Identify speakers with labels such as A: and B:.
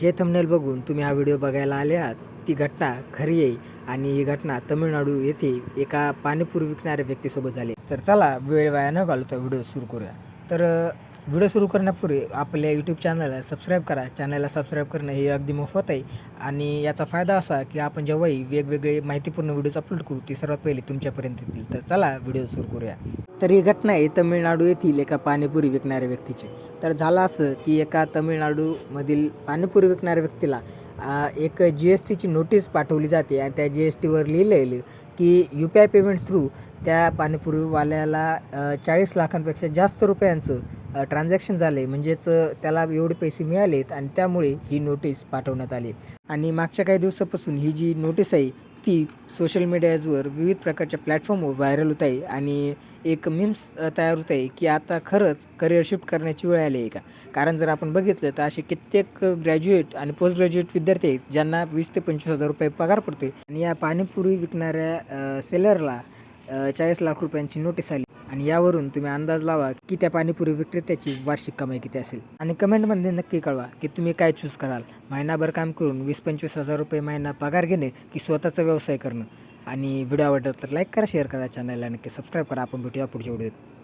A: जे थंबनेल बघून तुम्ही हा व्हिडिओ बघायला आले आहात ती घटना खरी आहे आणि ही घटना तमिळनाडू येथे एका पाणीपुरी विकणाऱ्या व्यक्तीसोबत झाली. तर चला वेळ वाया न घालवता व्हिडिओ सुरू करूया. तर व्हिडिओ सुरू करण्यापूर्वी आपल्या यूट्यूब चॅनलला सबस्क्राईब करा. चॅनलला सबस्क्राईब करणं हे अगदी मोफत आहे. आणि याचा फायदा असा की आपण जेव्हाही वेगवेगळे माहितीपूर्ण व्हिडिओज अपलोड करू ती सर्वात पहिले तुमच्यापर्यंत येतील. तर चला व्हिडिओ सुरू करूया. तर ही घटना आहे तमिळनाडू येथील एका पाणीपुरी विकणाऱ्या व्यक्तीची. तर झालं असं की एका तमिळनाडूमधील पाणीपुरी विकणाऱ्या व्यक्तीला एक जी एस टीची नोटीस पाठवली जाते आणि त्या जी एस टीवर लिहिलेलं की U P I payments through त्या पाणीपुरीवाल्याला चाळीस लाखांपेक्षा जास्त रुपयांचं ट्रान्झॅक्शन झालं आहे म्हणजेच त्याला एवढे पैसे मिळालेत आणि त्यामुळे ही नोटीस पाठवण्यात आली. आणि मागच्या काही दिवसापासून ही जी नोटीस आहे ती सोशल मीडियाजवर विविध प्रकारच्या प्लॅटफॉर्मवर व्हायरल होत आहे आणि एक मीम्स तयार होत आहे की आता खरंच करिअर शिफ्ट करण्याची वेळ आली आहे का? कारण जर आपण बघितलं तर असे कित्येक ग्रॅज्युएट आणि पोस्ट ग्रॅज्युएट विद्यार्थी आहेत ज्यांना वीस ते पंचवीस हजार रुपये पगार पडतोय. आणि या पाणीपुरी विकणाऱ्या सेलरला चाळीस लाख रुपयांची नोटीस आली. आणि यावरून तुम्ही अंदाज लावा की त्या पाणीपुरी विक्रेत्याची वार्षिक कमाई किती असेल. आणि कमेंटमध्ये नक्की कळवा की तुम्ही काय चूज कराल. महिनाभर काम करून वीस पंचवीस हजार रुपये महिना पगार घेणे की स्वतःचा व्यवसाय करणं. आणि व्हिडिओ आवडला तर लाईक करा शेअर करा चॅनलला नक्की सबस्क्राईब करा. आपण भेटूया पुढच्या व्हिडिओत